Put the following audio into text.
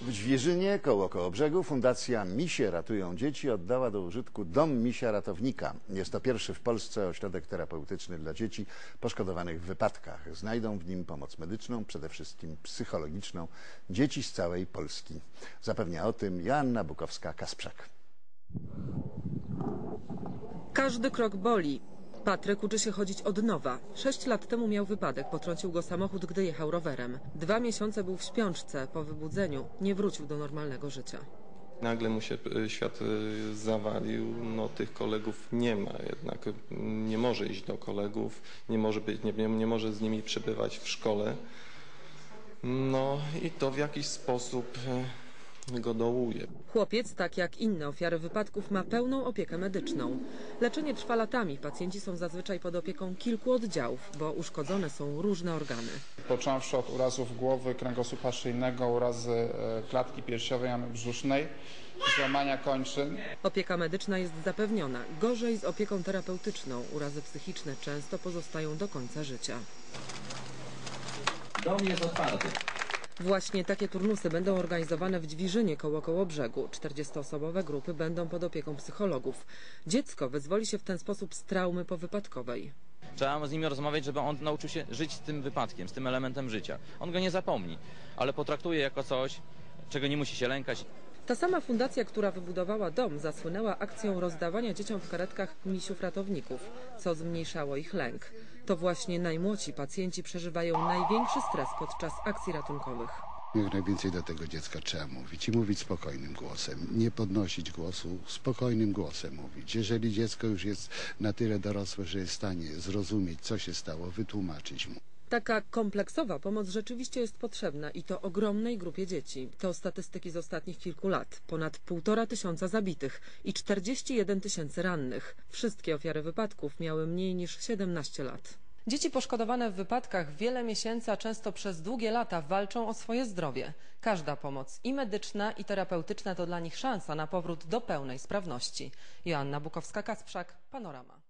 W Dźwierzynie koło Kołobrzegu Fundacja Misie Ratują Dzieci oddała do użytku Dom Misia Ratownika. Jest to pierwszy w Polsce ośrodek terapeutyczny dla dzieci poszkodowanych w wypadkach. Znajdą w nim pomoc medyczną, przede wszystkim psychologiczną, dzieci z całej Polski. Zapewnia o tym Joanna Bukowska-Kasprzak. Każdy krok boli. Patryk uczy się chodzić od nowa. Sześć lat temu miał wypadek, potrącił go samochód, gdy jechał rowerem. Dwa miesiące był w śpiączce. Po wybudzeniu nie wrócił do normalnego życia. Nagle mu się y, świat y, zawalił, no tych kolegów nie ma jednak, nie może iść do kolegów, nie może, być, nie, nie, może z nimi przebywać w szkole. No i to w jakiś sposób y, go dołuje. Chłopiec, tak jak inne ofiary wypadków, ma pełną opiekę medyczną. Leczenie trwa latami. Pacjenci są zazwyczaj pod opieką kilku oddziałów, bo uszkodzone są różne organy. począwszy od urazów głowy, kręgosłupa szyjnego, urazy e, klatki piersiowej, jamy brzusznej, złamania kończyn. Opieka medyczna jest zapewniona. Gorzej z opieką terapeutyczną. Urazy psychiczne często pozostają do końca życia. Dom jest otwarty. Właśnie takie turnusy będą organizowane w Dźwirzynie koło Kołobrzegu. 40-osobowe grupy będą pod opieką psychologów. Dziecko wyzwoli się w ten sposób z traumy powypadkowej. Trzeba z nimi rozmawiać, żeby on nauczył się żyć z tym wypadkiem, z tym elementem życia. On go nie zapomni, ale potraktuje jako coś, czego nie musi się lękać. Ta sama fundacja, która wybudowała dom, zasłynęła akcją rozdawania dzieciom w karetkach misiów ratowników, co zmniejszało ich lęk. To właśnie najmłodsi pacjenci przeżywają największy stres podczas akcji ratunkowych. Jak najwięcej do tego dziecka trzeba mówić i mówić spokojnym głosem. Nie podnosić głosu, spokojnym głosem mówić. Jeżeli dziecko już jest na tyle dorosłe, że jest w stanie zrozumieć, co się stało, wytłumaczyć mu. Taka kompleksowa pomoc rzeczywiście jest potrzebna i to ogromnej grupie dzieci. To statystyki z ostatnich kilku lat. Ponad półtora tysiąca zabitych i 41 tysięcy rannych. Wszystkie ofiary wypadków miały mniej niż 17 lat. Dzieci poszkodowane w wypadkach wiele miesięcy, a często przez długie lata walczą o swoje zdrowie. Każda pomoc i medyczna, i terapeutyczna to dla nich szansa na powrót do pełnej sprawności. Joanna Bukowska-Kasprzak, Panorama.